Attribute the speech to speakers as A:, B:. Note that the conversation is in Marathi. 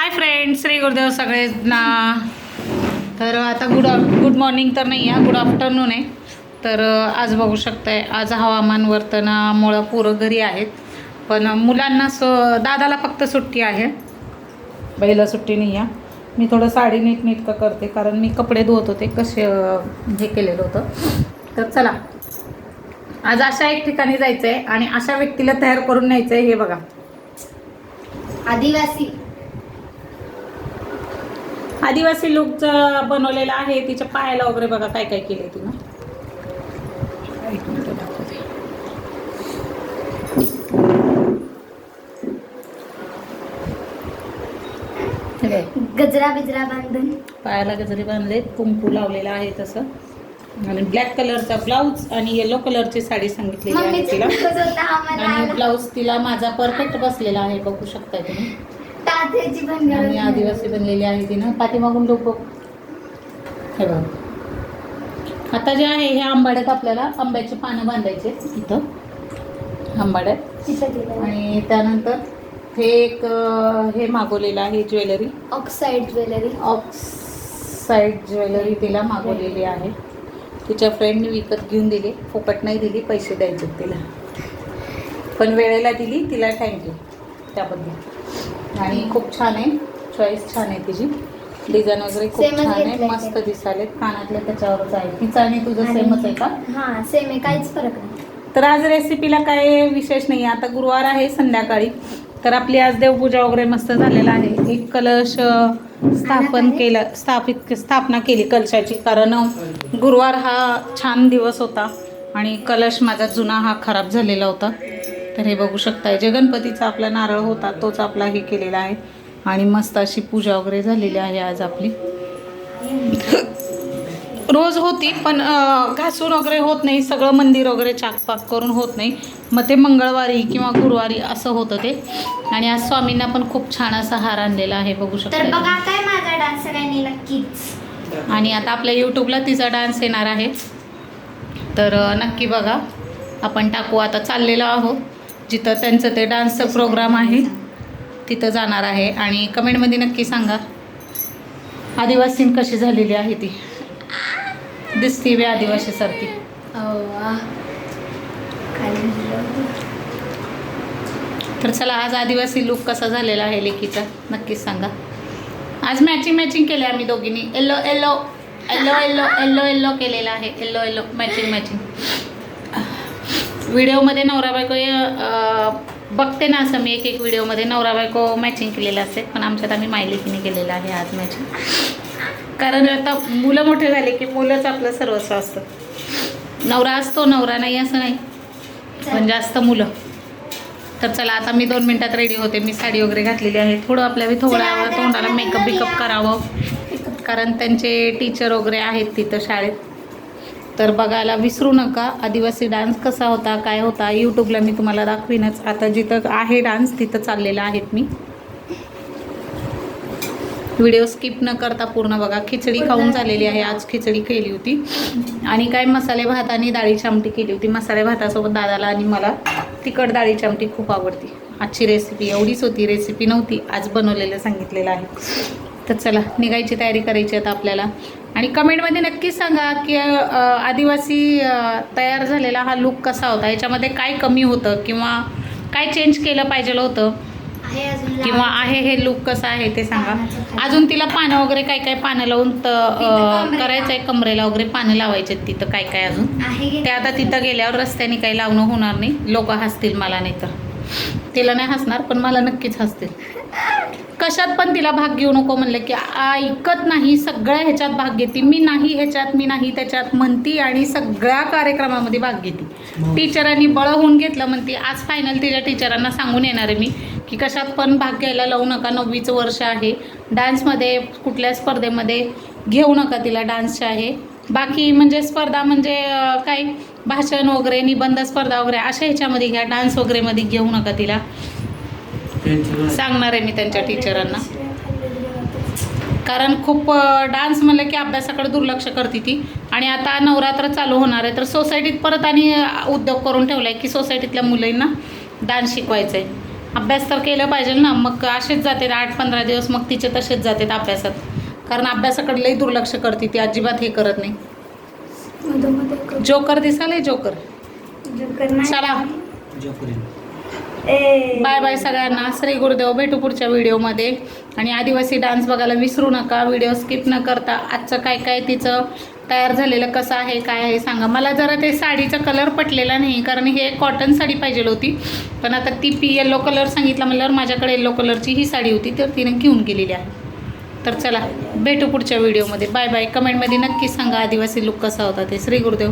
A: हाय फ्रेंड श्री गुरुदेव सगळेंना तर आता गुड गुड मॉर्निंग तर नाही आहे गुड आफ्टरनून आहे. तर आज बघू शकताय आज हवामान वर्तनामुळं पोरं घरी आहेत. पण मुलांना स दादाला फक्त सुट्टी आहे. बाईला सुट्टी नाही आहे मी थोडं साडी नीट नीटकं करते कारण मी कपडे धुवत होते कसे हे केलेलं होतं. तर चला. आज अशा एक ठिकाणी जायचं आहे आणि अशा व्यक्तीला तयार करून न्यायचं आहे हे बघा.
B: आदिवासी.
A: आदिवासी लुकचं बनवलेलं आहे तिच्या पायाला वगैरे बघा काय काय केलंय तिनं.
B: गजरा बिजरा बांधून.
A: पायाला गजरे बांधले कुंकू लावलेला आहे तसं. आणि ब्लॅक कलरचा ब्लाऊज आणि येलो कलरची साडी सांगितलेली आहे तिला. आणि ब्लाऊज तिला माझा परफेक्ट बसलेला आहे बघू शकताय तुम्ही.
B: पण
A: आणि आदिवासी बनलेली आहे तिनं पाठीमागून लोक हे बघ. आता जे आहे हे आंबाड्यात आपल्याला आंब्याची पानं बांधायचे इथं. आंबाड्यात. आणि त्यानंतर हे एक हे मागवलेलं आहे jewellery.
B: Oxide jewellery.
A: Oxide jewellery तिला मागवलेली आहे. तिच्या फ्रेंडने विकत घेऊन दिली. फुकट नाही दिली पैसे द्यायचे तिला. पण वेळेला दिली तिला थँक्यू त्याबद्दल. आणि खूप छान आहे. चॉईस छान आहे तिची. डिझाईन वगैरे खूप छान आहे.
B: घेतलंय ते.
A: मस्त दिसाले कानातले त्याच्यावरच आहे. तिचं आणि तुझं सेमच आहे का?
B: हा सेम आहे. काहीच फरक नाही.
A: तर आज रेसिपीला काय विशेष नाही आता गुरुवार आहे संध्याकाळी. तर आपली आज देवपूजा वगैरे मस्त झालेला आहे. एक कलश अ, स्थापन
B: आहे?
A: केलं स्थापित स्थापना केली कलशाची. कारण अ, गुरुवार हा छान दिवस होता. आणि कलश माझा जुना हा खराब झालेला होता. तर हे बघू शकताय जे गणपतीचा आपला नारळ होता तोच आपला हे केलेला आहे. आणि मस्त अशी पूजा वगैरे झालेली आहे आज आपली. रोज होती पण घासून वगैरे होत नाही सगळं मंदिर वगैरे चाकपाक करून होत नाही. मग ते मंगळवारी किंवा गुरुवारी असं होतं ते. आणि आज स्वामींना पण खूप छान असा हार आणलेला आहे बघू शकता
B: बघा काय माझा डान्स सगळ्यांनी नक्कीच.
A: आणि आता आपल्या यूट्यूबला तिचा डान्स येणार आहे. तर नक्की बघा. आपण टाकू आता चाललेलो आहोत. जिथं त्यांचं ते डान्सचं प्रोग्राम आहे तिथं जाणार आहे. आणि कमेंटमध्ये नक्की सांगा. आदिवासीन कशी झालेली आहे ती? दिसती वे आदिवासीसारखी तर चला आज आदिवासी लुक कसा झालेला आहे लेकीचा? नक्कीच सांगा. आज मॅचिंग मॅचिंग केले आम्ही दोघींनी. Yellow yellow yellow yellow yellow yellow केलेला आहे. येल्लो येल्लो मॅचिंग मॅचिंग व्हिडिओमध्ये नवरा बायको बघते ना असं मी एक एक व्हिडिओमध्ये नवरा बायको मॅचिंग केलेलं असते. पण आमच्यात आम्ही मायलेकीने केलेलं आहे आज मॅचिंग कारण आता मुलं मोठे झाले की मुलंच आपलं सर्वस्व असतं. नवरा असतो नवरा नाही असं नाही. पण जास्त मुलं. तर चला आता मी दोन मिनिटात रेडी होते. मी साडी वगैरे घातलेली आहे. थोडं आपल्या बी थोडं तोंडाला मेकअप बिकअप. करावं. कारण त्यांचे टीचर वगैरे आहेत तिथं शाळेत. तर बघायला विसरू नका. आदिवासी डान्स कसा होता काय होता यूट्यूबला मी तुम्हाला दाखवीनच. आता जिथं आहे डान्स तिथं चाललेला आहेत मी. व्हिडिओ स्किप न करता पूर्ण बघा. खिचडी खाऊन झालेली आहे. आज खिचडी केली होती. आणि काय मसाले भात आणि डाळीची आमटी केली होती. मसाले भातासोबत दादाला आणि मला तिखट डाळीची आमटी खूप आवडती. आजची रेसिपी एवढीच होती. रेसिपी नव्हती. आज बनवलेलं सांगितलेलं आहे. तर चला निघायची तयारी करायची आता आपल्याला. आणि कमेंटमध्ये नक्की सांगा की आदिवासी तयार झालेला हा लुक कसा होता? याच्यामध्ये काय कमी होतं किंवा काय चेंज केलं पाहिजे होतं? किंवा. आहे हे लुक कसं आहे ते सांगा. अजून तिला पानं वगैरे काय काय पानं लावून. करायचं आहे कमरेला. वगैरे पानं लावायचे तिथं काय काय अजून? ते आता तिथं गेल्यावर रस्त्याने काही लावणं होणार नाही. लोक हसतील मला नाही तर. तिला नाही हसणार पण मला नक्कीच हसतील. कशात पण तिला भाग घेऊ नको म्हणलं की ऐकत नाही सगळ्या ह्याच्यात भाग घेते. मी नाही ह्याच्यात मी नाही त्याच्यात म्हणती आणि सगळ्या कार्यक्रमामध्ये भाग घेते. टीचरांनी बळ होऊन घेतलं म्हणते आज फायनल तिच्या टीचरांना सांगून येणार आहे मी की कशात पण भाग घ्यायला लावू नका. नववीचं वर्ष आहे. डान्समध्ये कुठल्या स्पर्धेमध्ये घेऊ नका तिला डान्सचे आहे बाकी म्हणजे स्पर्धा म्हणजे काय? भाषण वगैरे निबंध स्पर्धा वगैरे अशा ह्याच्यामध्ये घ्या. डान्स वगैरेमध्ये घेऊ नका तिला. सांगणार आहे मी त्यांच्या टीचरांना कारण खूप डान्स म्हणलं की अभ्यासाकडे दुर्लक्ष करते ती. आणि आता नवरात्र चालू होणार आहे. तर सोसायटीत परत आणि उद्योग करून ठेवला आहे की सोसायटीतल्या मुलींना डान्स शिकवायचा आहे अभ्यास तर केलं पाहिजे ना. मग असेच जाते आठ पंधरा दिवस मग तिचे तसेच जातात अभ्यासात. कारण अभ्यासाकडे लई दुर्लक्ष करते ती. अजिबात हे करत नाही. जोकर दिसाले जोकर.
B: जोकर नाही.
A: चला. बाय बाय सगळ्यांना. श्री गुरुदेव भेटू पुढच्या व्हिडिओमध्ये. आणि आदिवासी डान्स बघायला विसरू नका. व्हिडिओ स्किप न करता. आजचं काय काय तिचं तयार झालेलं कसं आहे काय आहे सांगा. मला जरा ते साडीचा कलर पटलेला नाही कारण हे कॉटन साडी पाहिजे होती. पण आता ती पी येल्लो कलर सांगितला म्हणल्यावर माझ्याकडे येल्लो कलरची ही साडी होती तर तिने घेऊन गेलेली आहे. तर चला भेटू पुढच्या व्हिडिओमध्ये बाय बाय कमेंटमध्ये नक्की सांगा आदिवासी लुक कसा होता ते. श्री गुरुदेव.